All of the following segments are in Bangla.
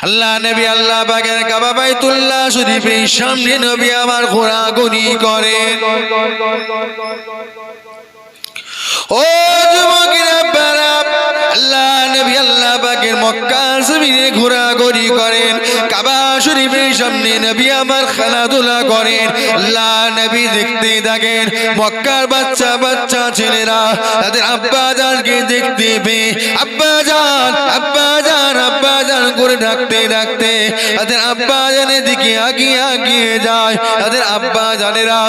আল্লাহ নবী আল্লাহ পাকের কাবা বাইতুল্লাহ শরীফের সামনে নবী আমার ঘোরাঘুরি ও যুবকেরা আল্লাহ নবী আল্লাহ ঘোরাঘুরি করেন। কাবা শরীফের সামনে নবী আমার খেলাধুলা করেন। আল্লাহ নবী দেখতে থাকেন, মক্কার বাচ্চা বাচ্চা ছেলেরা তাদের আব্বা জানকে দেখতে পেয়ে আব্বা জান আব্বা জান করে ডাকতে ডাকতে তাদের আব্বা জানের দিকে আগিয়ে আগিয়ে যায়। তাদের আব্বা জানেরা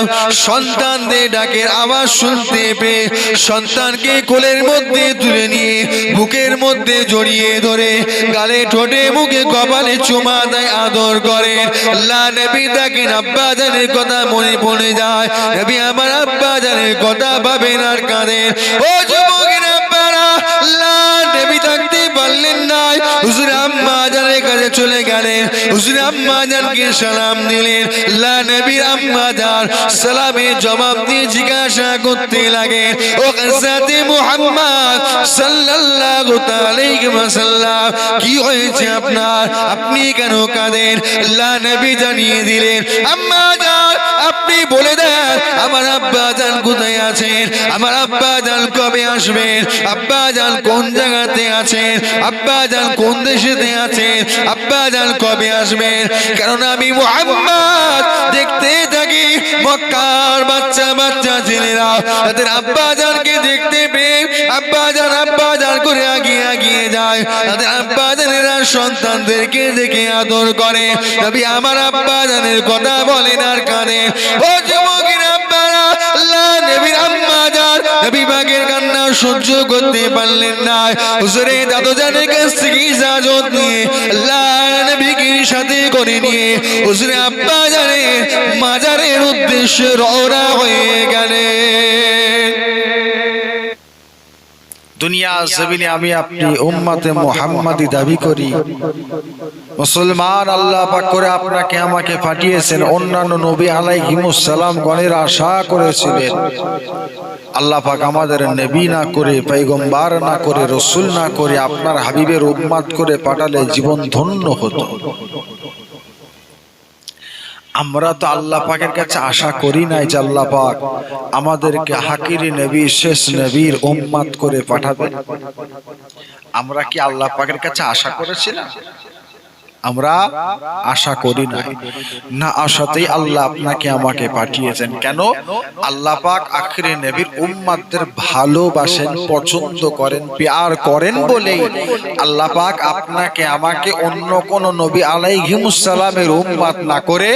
সন্তানদের ডাকের আওয়াজ শুনতে পেয়ে সন্তানকে কোলের মধ্যে তুলে নিয়ে বুকের মধ্যে জড়িয়ে ধরে গালে ঠোঁটে মুখে কপালে চুমা দেয়, আদর করে। আল্লাহ নবী দেখেন আব্বা জানের কথা মনে পড়ে যায়। নবী আমার আব্বা জানের কথা ভাবেন আর কাঁদেন। ও যুবকের হুজুর কাছে চলে গেলেন। হুজুর সালাম দিলেন। আল্লাহ নবীর জবাব দিয়ে জিজ্ঞাসা করতে লাগে ও মুহাম্মদ সাল্লাল্লাহু ওয়াসাল্লাম, কি হয়েছে আপনার? আপনি কেন কাঁদেন? আল্লাহ নবী জানিয়ে দিলেন আপনি বলে দেন, আমার আব্বা জান কোথায় আছেন? আমার আব্বা জান কবে আসবেন? আব্বা জান কোন জায়গাতে আছেন? আব্বা জান কোন দেশেতে আছেন? আব্বা জান কবে আসবেন? কারণ আমি মোহাম্মদ দেখতে মক্কার বাচ্চা বাচ্চা ছেলেরা, তাদের আব্বা জানকে দেখতে পেয়ে আব্বা জান আব্বা জান করে আগিয়ে আগিয়ে যায়। তাদের আব্বা জানেরা সন্তানদেরকে দেখে আদর করে। তবে আমার আব্বা জানের কথা বলেন আর কানে। ও যুবকের আব্বারা, আল্লাহ, নবীর আম্মা জান নবী বাগের কান্না সহ্য করতে পারলেন না। হুজুরে দাদু জানের কাছ থেকে ইজাজত নিয়ে আল্লাহ নবীকে সাথে করে নিয়ে হুজুরে আব্বা জানে মাজারের উদ্দেশ্যে রওনা হয়ে গেলেন। দুনিয়া জমিনে আমি আপনি উম্মাতে মোহাম্মদি দাবি করি। মুসলমান আল্লাহ পাক করে আপনাকে আমাকে পাঠিয়েছেন। অন্যান্য নবী আলাইহিমুস সালাম গণের আশা করেছিলেন। আল্লাহ পাক আমাদের নবী না করে পৈগম্বার না করে, রসুল না করে আপনার হাবিবের উম্মাদ করে পাঠালে জীবন ধন্য হতো। আমরা তো আল্লাহ পাকের কাছে আশা করি নাই যে আল্লাহ পাক আমাদেরকে হাকিরি নবী, শেষ নবীর উম্মাদ করে পাঠাবেন। আমরা কি আল্লাহ পাকের কাছে আশা করেছিলাম? আমরা আশা করি না না আশাতেই আল্লাহ আপনাকে আমাকে পাঠিয়েছেন। কেন? আল্লাহ পাক আখরে নবীর উম্মাদদের ভালোবাসেন, পছন্দ করেন, প্যার করেন বলেই আল্লাহ পাক আপনাকে, আমাকে অন্য কোন নবী আলাইহিমুস সালামের উম্মাদ না করে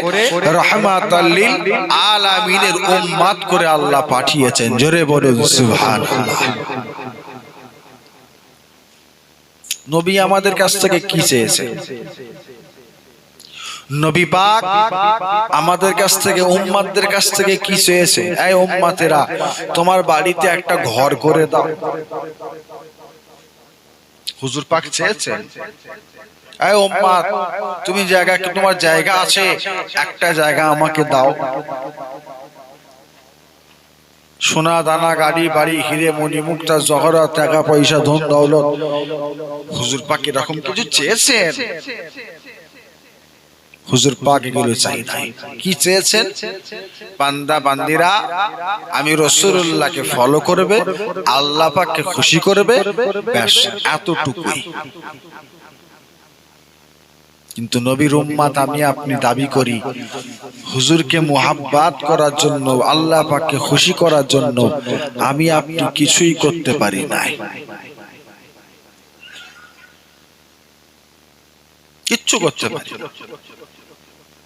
রহমাতাল্লিল আলামিনের উম্মাদ করে আল্লাহ পাঠিয়েছেন। জোরে বলুন, সুবহানাল্লাহ। নবী আমাদের কাছ থেকে কি চেয়েছে? নবী পাক আমাদের কাছ থেকে, উম্মাদের কাছ থেকে কি চেয়েছে? এই উম্মাতেরা, তোমার বাড়িতে একটা ঘর করে দাও। হুজুর পাক চেয়েছে? এই উম্মাত, তুমি জায়গা, তোমার জায়গা আছে, একটা জায়গা আমাকে দাও। সোনা, দানা, গাড়ি, বাড়ি, হিরে মণি মুক্তা, জহরা, টাকা, পয়সা, ধন, দৌলত। হুজুর পাক এরকম কিছু চেয়েছেন? হুজুর পাক এগুলো চাই নাই। কি চেয়েছেন? বান্দা, বান্দিরা, আমি রসুল্লাহকে ফলো করবে, আল্লাহ পাককে খুশি করবে, ব্যাস, এতটুকুই। কিন্তু নবীর উম্মাত আমি আপনি দাবি করি, হুজুরকে মোহাব্বাত করার জন্য, আল্লাহ পাককে খুশি করার জন্য আমি আপনি কিছুই করতে পারি নাই কিচ্ছু করতে পারি।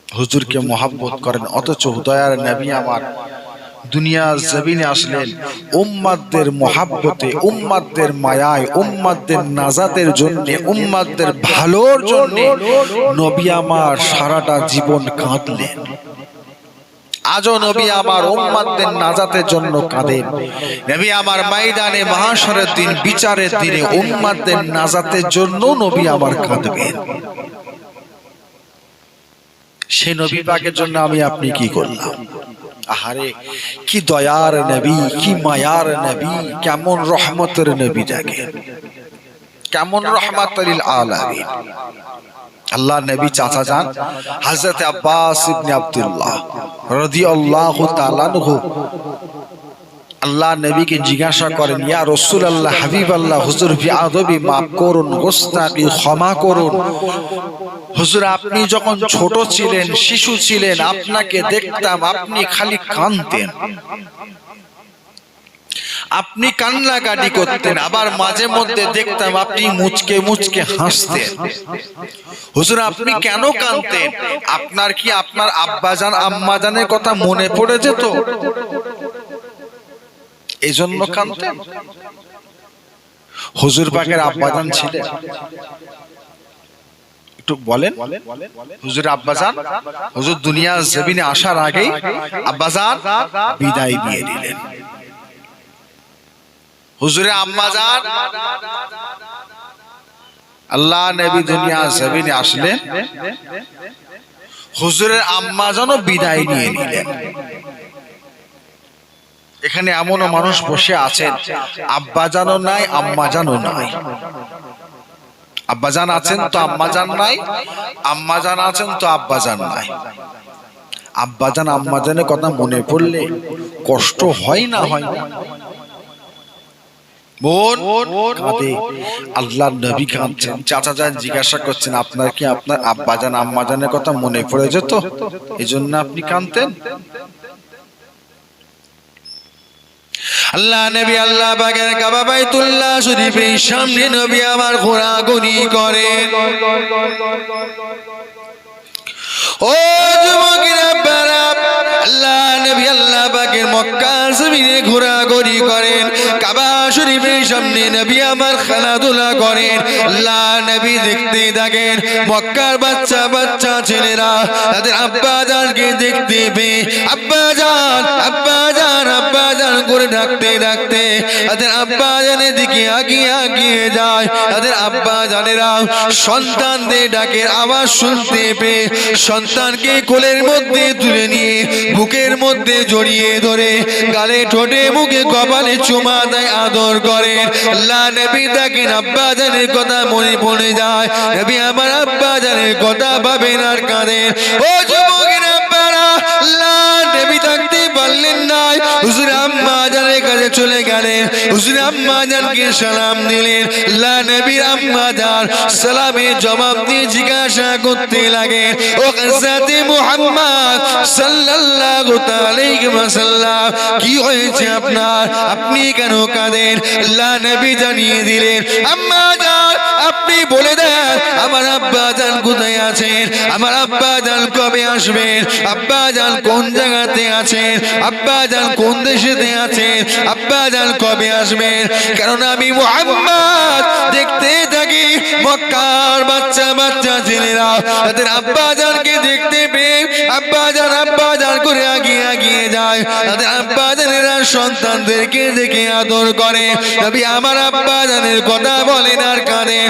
হুজুরকে মোহাব্বত করেন, অথচ দয়ার নবী আমার দুনিয়া জমিনে আসলেন। উম্মাদদের মোহাব্বতে, উম্মাদদের মায়ায়, উম্মাদদের নাজাতের জন্য, উম্মাদদের ভালোর জন্য নবী আমার সারাটা জীবন কাঁদলেন। আজও নবী আমার উম্মাদদের নাজাতের জন্য কাঁদেন। নবী আমার ময়দানে মহাসরের দিন, বিচারের দিনে উম্মাদদের নাজাতের জন্য নবী আমার কাঁদবেন। সে নবী পাকের জন্য আমি আপনি কি করলাম? আহারে, কি দয়ার নবী, কি মায়ার নবী, কেমন রহমতের নবী দেখে কেমন আলামিন। আল্লাহ নবী চাচা যান, হযরত আব্বাস ইবনে আব্দুল্লাহ রাদিয়াল্লাহু তাআলা আল্লাহ নবীকে জিজ্ঞাসা করেন, ইয়া রসুল আল্লাহ হাবিব আল্লাহ হুজুর আদবি মাফ করুন গোস্তাকি ক্ষমা করুন? হুজুর, আপনি যখন ছোট ছিলেন, শিশু ছিলেন, আপনাকে দেখতাম আপনি খালি কানতেন আপনি কান্নাকাটি করতেন, আবার মাঝে মধ্যে দেখতাম আপনি মুচকে মুচকে হাসতেন। হুজুর, আপনি কেন কানতেন আপনার কি আপনার আব্বাজান আম্মাজানের কথা মনে পড়ে যেত? এই জন্য কানতেন হুজুর পাকের আব্বাজান ছিলেন। একটু বলেন। হুজুর আব্বাজান হুজুর দুনিয়া জমিনে আসার আগেই আব্বাজান বিদায় দিয়ে দিলেন। হুজুরে আম্মাজান আল্লাহ নবী দুনিয়া জমিনে আসলেন। হুজুরের আম্মাজানও বিদায় নিয়ে নিলেন। এখানে এমনও মানুষ বসে আছেন আব্বাজানও নাই আম্মাজানও নাই। আব্বাজান আছেন তো আম্মাজান নাই? আম্মাজান আছেন তো আব্বাজান নাই। আব্বাজান আম্মাজানের কথা মনে পড়লে কষ্ট হয় না হয় না? আল্লাহ নবী কাঁদছেন। চাচা যান জিজ্ঞাসা করছেন আপনার কি আপনার আব্বাজান আম্মাজানের কথা মনে পড়ে যেত এই জন্য আপনি কাঁদতেন? আল্লাহ নবী আল্লাহ বাগের কাবা বাইতুল্লাহ শরীফের সামনে নবী আমার ঘোরাঘুরি করে। ও যুবকেরা বারা আল্লাহ নবী আল্লাহ বাগের মক্কা জমিনে ঘোরাঘুরি করেন, কাবা শরীফের সামনে নবী আমার খেলাধুলা করেন। আল্লাহ নবী দেখতে থাকেন, মক্কার বাচ্চা বাচ্চা ছেলেরা তাদের আব্বা জানকে দেখতে পেয়ে, আব্বা জান, আব্বা করে ডাকতে ডাকতে তাদের আব্বা জানের দিকে আগিয়ে আগিয়ে যায়। তাদের আব্বা জানেরা সন্তানদের ডাকের আওয়াজ শুনতে পেয়ে সন্তানকে কোলের মধ্যে তুলে নিয়ে বুকের মধ্যে জড়িয়ে ধরে গালে ঠোঁটে, মুখে কপালে চুমা দেয়, আদর করে। আল্লাহ নবী দেখেন আব্বা জানের কথা মনে পড়ে যায়। নবী আমার আব্বা জানের কথা ভাবেন আর কাঁদেন। ও যুবকের হুজুর আম্মা জানের কাছে চলে গেলেন। হুজুর আম্মা জানকে সালাম দিলেন। আল্লাহ নবীর আম্মা জান সালামের জবাব দিয়ে জিজ্ঞাসা করতে লাগে ও কাসাতে মুহাম্মদ সাল্লাল্লাহু আলাইহি ওয়াসাল্লাম, কি হয়েছে আপনার? আপনি কেন কাঁদেন? আল্লাহ নবী জানিয়ে দিলেন, আম্মা জান আপনি বলে দেন, আমার আব্বা জান কোথায় আছেন? আমার আব্বা জান কবে আসবেন? আব্বা জান কোন জায়গাতে আছেন? আব্বা জান কোন দেশেতে আছেন? আব্বা জান কবে আসবেন? কারণ আমি মুহাম্মদ দেখতে থাকি মক্কার বাচ্চা বাচ্চা ছেলেরা। তাদের আব্বা জানকে দেখতে পেয়ে আব্বা জান আব্বা জান করে আগিয়ে আগিয়ে যায়। তাদের আব্বা জানেরা সন্তানদেরকে দেখে আদর করে। তবে আমার আব্বা জানের কথা বলেন আর কাঁদে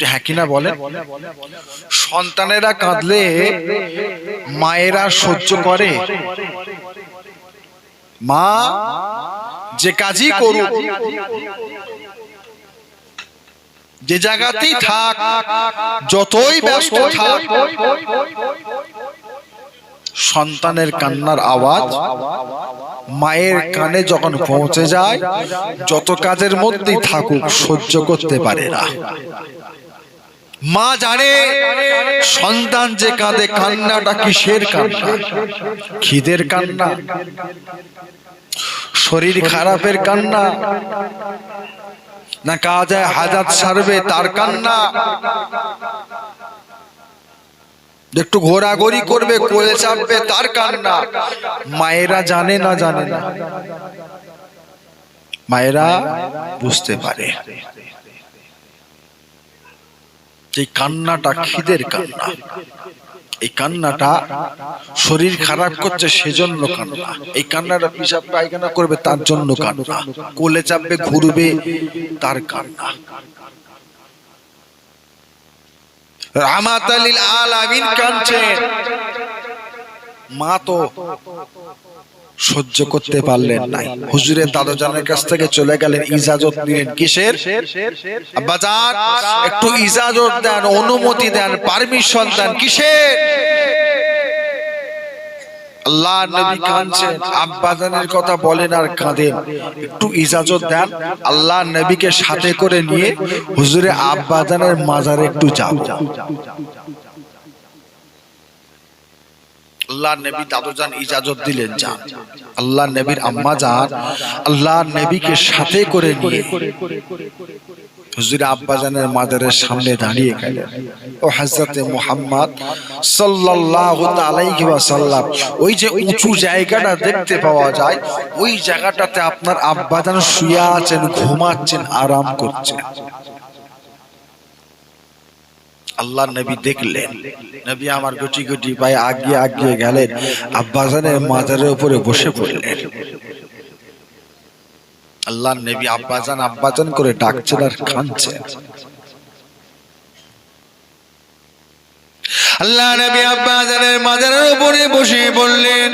একটু হ্যাঁ কিনা বলেন সন্তানেরা কাঁদলে মায়েরা সহ্য করে। মা, যে কাজই করুক, যে জায়গাতেই থাক, যতই ব্যস্ত থাক, সন্তানের কান্নার আওয়াজ মায়ের কানে যখন পৌঁছে যায়, যত কাজের মধ্যেই থাকুক, সহ্য করতে পারে না। মা জানে, সন্তান যে কাঁদে, কান্নাটা কিসের কান্না? খিদের কান্না? শরীর খারাপের কান্না? না কাজে হাজাত সারবে তার কান্না? একটু ঘোরাঘুরি করবে, কোলে চাপবে তার কান্না? মায়েরা জানে না জানে না। মায়েরা বুঝতে পারে। এই কান্নাটা খিদের কান্না। এই কান্নাটা শরীর খারাপ করছে সেজন্য কান্না। এই কান্নাটা পিসাব পায়খানা করবে তার জন্য কান্না। কোলে চাপবে ঘুরবে তার কান্না। রামাতালিল আলামিন কাঁদছেন মা তো সহ্য করতে পারলেন নাই। হুজুরের দাদাজানের কাছ থেকে চলে গেলেন ইজাজত নিলেন কিসের? বাজার একটু ইজাজত দেন, অনুমতি দেন, পারমিশন দেন, কিসের? আল্লাহ নবী কাঁদছেন আব্বাজানের কথা বলেন আর কাঁদেন। একটু ইজাজত দেন, আল্লাহ নবীকে সাথে করে নিয়ে হুজুরে আব্বাজানের মাজারে একটু যাও আল্লাহ নবী দাদুজান ইজাজত দিলেন যান। আল্লাহ নবীর আম্মা যান। আল্লাহ নবীকে সাথে করে নিয়ে হুজুর আব্বাজানের মাদারের সামনে দাঁড়িয়ে গেলেন। ও হযরতে মুহাম্মদ সাল্লাল্লাহু আলাইহি ওয়াসাল্লাম ওই যে উঁচু জায়গাটা দেখতে পাওয়া যায় ওই জায়গাটাতে আপনার আব্বাজান শুয়ে আছেন ঘুমাচ্ছেন আরাম করছেন। আল্লাহ নবী দেখলেন। নবী আমার গুটি গুটি পায়ে আগিয়ে আগিয়ে গেলেন। আব্বাজানের মাজারের উপরে বসে পড়লেন। আল্লাহ নবী আব্বাজান আব্বাজান করে ডাকছেন আর কাঁদছেন। আল্লাহ নবী আব্বাজানের মাজারের উপরে বসে বললেন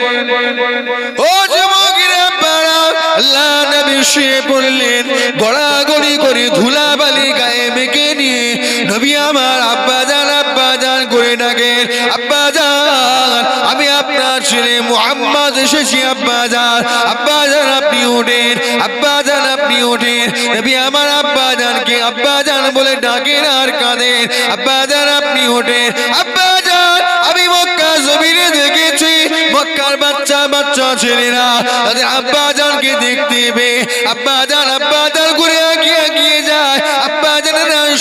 ও যুবকেরা আল্লাহ নবী শুয়ে পড়লেন। গড়াগড়ি করে ধুলাবালি মুহাম্মদ এসেছি আব্বাজান আব্বাজান আপনি ওঠেন আব্বাজান আপনি ওঠেন নবী আমার আব্বাজানকে আব্বাজান বলে ডাকেন আর কাঁদেন। আব্বাজান আপনি ওঠেন আব্বাজান আমি মক্কা জমিনে দেখেছি, মক্কার বাচ্চা বাচ্চা ছেলেরা তাদের আব্বাজানকে দেখতে পেয়ে আব্বাজান আব্বাজান করে এগিয়ে এগিয়ে যায়।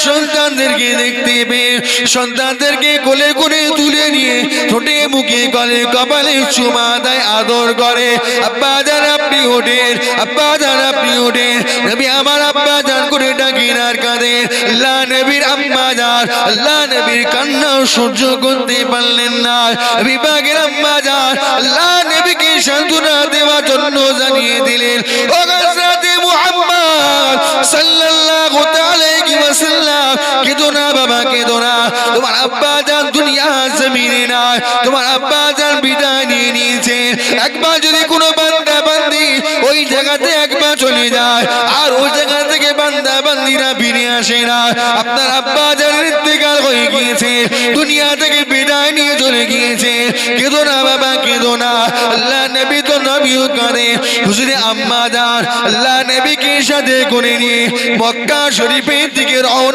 সন্তানদেরকে দেখতে পেয়ে সন্তানদেরকে কোলে করে তুলে নিয়ে ঠোঁটে মুখে গলে কপালে চুমা দেয় আদর করে। আব্বাজান আপনি ওঠেন আব্বাজান আপনি ওঠেন। নবী আমার আব্বাজান করে ডাকেন আর কাঁদেন। আল্লাহ নবীর আম্মাজান আল্লাহ নবীর কান্না সহ্য করতে পারলেন না। বিভাগের আম্মাজান আল্লাহ নবীকে সান্ত্বনা দেওয়ার জন্য জানিয়ে দিলেন, ও আব্বা জান দুনিয়া জমিনে না তোমার আব্বা জান বিদায় নিয়ে নিয়েছে। একবার যদি কোনো বান্দা বান্দি ওই জায়গাতে একবার চলে যায়, আর ওই জায়গা থেকে বান্দা বান্দিরা ফিরে আসে না। আপনার আব্বা জান ইন্তেকাল হয়ে গিয়েছে। দুনিয়া থেকে বিদায় নিয়ে চলে গিয়েছে। কেঁদো না বাবা, কেঁদো না। আল্লাহ নবী তো নবীও কাঁদে। হুজুরে আম্মা জান, আল্লাহ নবীকে সাথে করে নিয়ে মক্কা শরীফের দিকে রওনা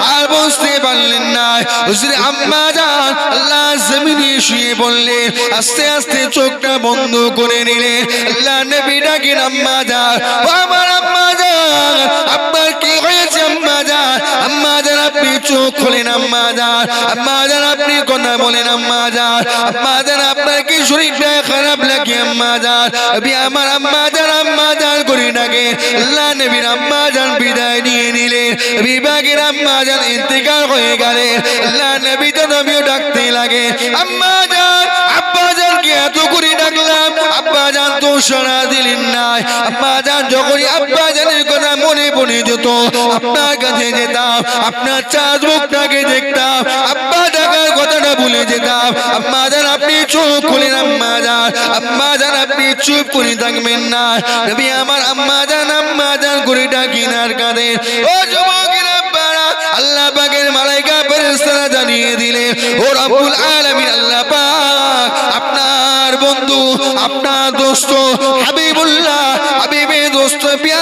বসতে পারলেন না। হুজুরে আম্মা যান, আল্লাহ জমিনে শুয়ে বললেন আস্তে আস্তে চোখটা বন্ধ করে নিলেন। আল্লাহ নবী ডাকেন, আম্মা যান, ও আমার আম্মা যান আপনার কি হয়েছে আম্মা যান? আম্মা যান, আপনি চোখ খোলেন, আম্মা যান। আম্মা যান, আপনি কথা বলেন, আম্মা যান। আম্মা যান, আপনার কি শরীরটা খারাপ লাগে, আম্মা যান। আমি আমার আম্মা যান আম্মা যান করে ডাকে আল্লাহ নবীর আম্মা যান বিদায় নিয়ে নিলেন। বিভাগের আম্মা যান ইন্তেকাল হয়ে গেলেন। আল্লাহ নবী তো নবীও ডাকতে লাগে। আম্মা যান, আব্বা জানকে এত করে ডাকলাম। আব্বা জান তো সারা দিলেন না আব্বা জান যখনই আব্বা পড়ে যেত আপনার কাছে যেতাম, আপনার চাঁদ মুখটাকে দেখতাম, আব্বা ডাকার কথাটা ভুলে যেতাম, আম্মা জান আপনি চোখ খুলেন আম্মা জান আম্মা জান আপনি চুপ করে থাকবেন না। নবী আমার আম্মা জান আম্মা জান করে ডাকি না আর ও যুবকেরা আব্বারা, আল্লাহ পাকের মালাইকা ফেরেশতারা জানিয়ে দিলে ও রব্বুল আলামিন, আল্লাহ পাক আপনার বন্ধু, আপনার দোস্ত, হাবিবুল্লাহ হাবিবে দোস্ত কেমন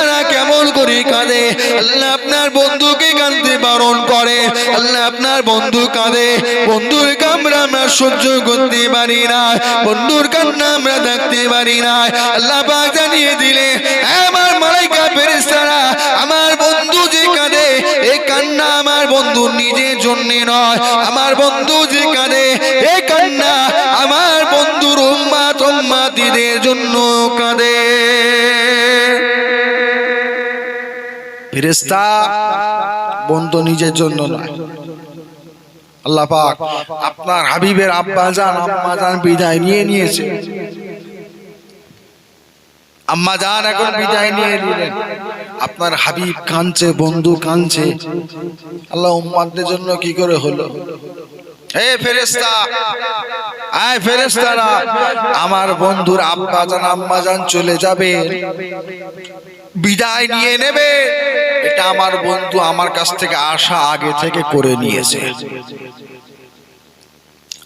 করে কাঁদে। আল্লাহ আপনার বন্ধুকে কাঁদতে বারণ করে। আল্লাহ আপনার বন্ধু কাঁদে। বন্ধুর কামরা আমরা সহ্য করতে পারি না। বন্ধুর কান্না আমরা দেখতে পারি না। আল্লাহ জানিয়ে দিলে "হ্যাঁ, আমার মালাইকা ফেরেশতারা আমার বন্ধু যে কাঁদে এই কান্না আমার বন্ধু নিজের জন্য নয়। আমার বন্ধু যে কাঁদে এই কান্না আমার বন্ধুর উম্মাত উম্মাতিদের জন্য কাঁদে। ফেরেস্তা বন্ধু নিজের জন্য নয়। আল্লাহ পাক আপনার হাবিবের আব্বা জান আম্মা জান বিদায় নিয়ে নিয়েছে। আম্মা জান এখন বিদায় নিয়ে নিলেন। আপনার হাবিব কাঁদছে, বন্ধু কাঁদছে। আল্লাহ উম্মাদের জন্য কি করে হলো? আমার বন্ধুর আব্বা জান আম্মা জান চলে যাবে। বিদায় নিয়ে নেবে। এটা আমার বন্ধু আমার কাছ থেকে আশা আগে থেকে করে নিয়েছে।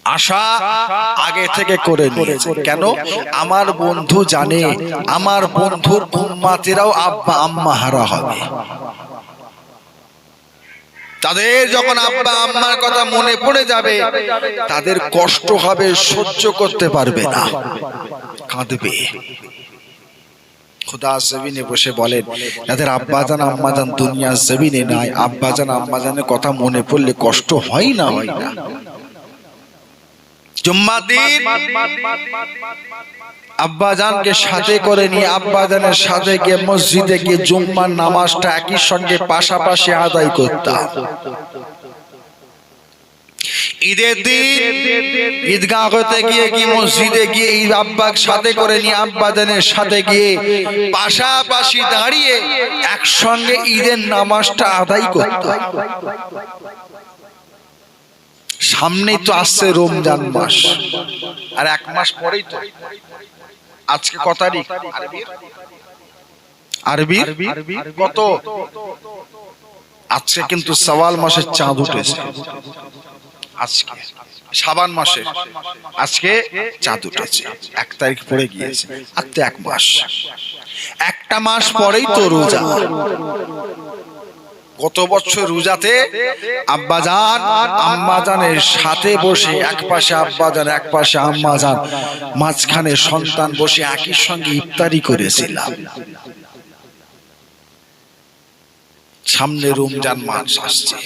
আশা আগে থেকে করে নিয়েছে। কেন? আমার বন্ধু জানে, আমার বন্ধুর উম্মাতেরাও আব্বা আম্মা হারা হবে। তাদের যখন আব্বা আম্মার কথা মনে পড়ে যাবে, তাদের কষ্ট হবে, সহ্য করতে পারবে না। কাঁদবে। খুদা জমিনে বসে বলেন, যাদের আব্বাজান, আম্মাজান দুনিয়া জমিনে নাই, আব্বাজান, আম্মাজানের কথা মনে পড়লে কষ্ট হয় না? হয় না আব্বাজানকে সাথে করে নিয়ে, আব্বাজানের সাথে গিয়ে মসজিদে গিয়ে জুম্মার নামাজটা একই সঙ্গে পাশাপাশি আদায় করতাম। ঈদের দিন ঈদগাহ হতে গিয়ে কি মসজিদে গিয়ে ঈদ আব্বাক সাথে করে নিয়ে আব্বাজানের সাথে গিয়ে পাশাপাশি দাঁড়িয়ে একসঙ্গে ঈদের নামাজটা আদায় করতাম সামনেই তো আসছে রমজান মাস। আর এক মাস পরেই তো। আজকে ক তারিখ? আরবি কত? আজকে কিন্তু সওয়াল মাসের চাঁদ উঠেছে। আজকে, সাবান মাসে। আজকে চাঁদ উঠেছে, এক তারিখ পরে গিয়েছে, আর তো এক মাস। একটা মাস পরেই তো রোজা। গত বছর রোজাতে আব্বাজান আম্মাজানের সাথে বসে, এক পাশে আব্বাজান, এক পাশে আম্মাজান, মাঝখানে সন্তান বসে একই সঙ্গে ইফতারি করেছিলাম। সামনে রমজান মাস আসছে।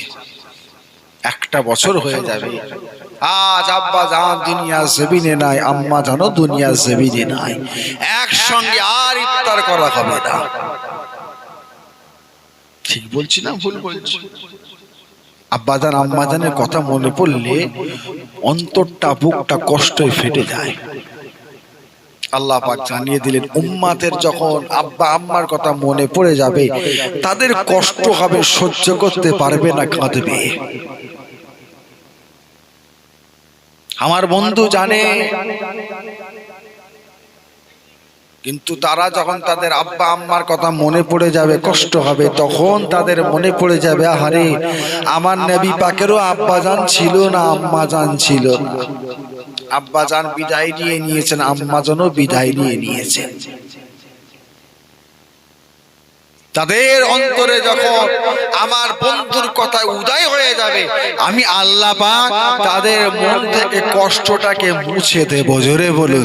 একটা বছর হয়ে যাবে। আজ আব্বা জান দুনিয়া জেবিনে নাই আম্মা জানো দুনিয়া জেবিনে নাই। একসঙ্গে আর ইফতার করা হবে না। ঠিক বলছি না ভুল বলছি? আম্মা আম্মাজানের কথা মনে পড়লে অন্তরটা বুকটা কষ্টই ফেটে যায়। আল্লাহ পাক জানিয়ে দিলেন উম্মাতের যখন আব্বা আম্মার কথা মনে পড়ে যাবে তাদের কষ্ট হবে সহ্য করতে পারবে না কাঁদবে। আমার বন্ধু জানে কিন্তু তারা যখন তাদের আব্বা আম্মার কথা মনে পড়ে যাবে কষ্ট হবে তখন তাদের মনে পড়ে যাবে আহারে আমার নবী পাকেরও আব্বা আব্বাজান ছিল না আম্মা আম্মাজান ছিল না। আব্বাজান বিদায় নিয়ে নিয়েছেন আম্মাজানও বিদায় নিয়ে নিয়েছেন। তাদের অন্তরে যখন আমার বন্ধুর কথা উদয় হয়ে যাবে, আমি আল্লাহ তাদের মন থেকে কষ্টটাকে মুছে দেব। জোরে বলুন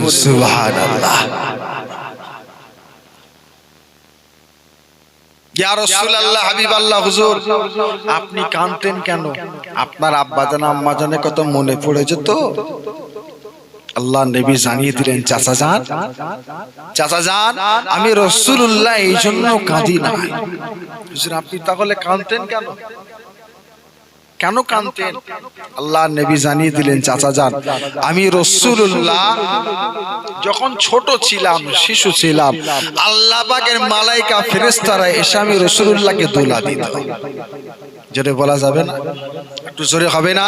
হাবিবাল্লাহ, হুজুর, আপনি কাঁদতেন কেন? আপনার আব্বাজান আম্মাজানের কথা মনে পড়েছে তো? আল্লাহ নবী জানিয়ে দিলেন, চাচা যান চাচা যান আমি রসুল্লাহ এই জন্য কাঁদি না আপনি তাহলে কাঁদতেন কেন? কেন কাঁদতেন? আল্লাহ নবী জানিয়ে দিলেন, চাচা যান আমি রসুল্লাহ যখন ছোট ছিলাম, শিশু ছিলাম, আল্লাহ পাকের মালাইকা ফেরেস্তারা এসে আমি রসুল্লাহকে দোলা দিত। জোরে বলা যাবে না? একটু জোরে হবে না?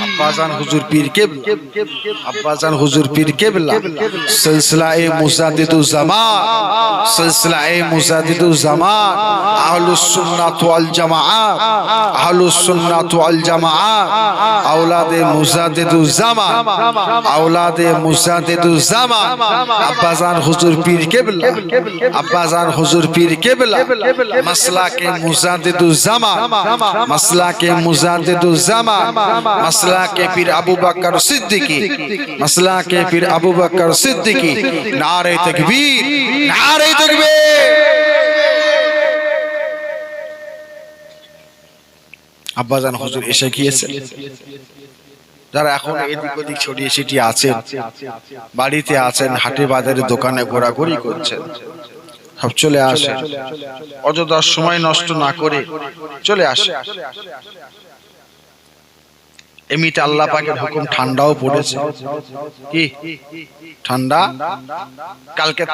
আব্বাজান হুজুর পীর কেবলা। আব্বাজান হুজুর পীর কেবলা। সিলসিলা এ মুজাদ্দিদুজ জামান সিলসিলা এ মুজাদ্দিদুজ জামান আহলুস সুন্নাত ওয়াল জামাআত আহলুস সুন্নাত ওয়াল জামাআত আওলাদে মুজাদ্দিদুজ জামান আওলাদে মুজাদ্দিদুজ জামান আব্বাজান হুজুর পীর কেবলা। আব্বাজান হুজুর পীর কেবলা। মাসলাকে মুজাদ্দিদুজ জামান মাসলাকে মুজাদ্দিদুজ জামান মাসলাকে পীর আবু বকর সিদ্দিকী, মাসলাকে পীর আবু বকর সিদ্দিকী, নারে তাকবীর নারে তাকবীর। আব্বাজান হুজুর এসে গিয়েছে। যারা এখন এদিক ওদিক ছড়িয়ে ছিটিয়ে আছেন, বাড়িতে আছেন, হাটে বাজারে দোকানে ঘোরাঘুরি করছেন, সব চলে আসে অযথা সময় নষ্ট না করে চলে আসে এমনিতে আল্লাহ পাকের হুকুম ঠান্ডাও পড়েছে। কি? ঠান্ডা? কালকের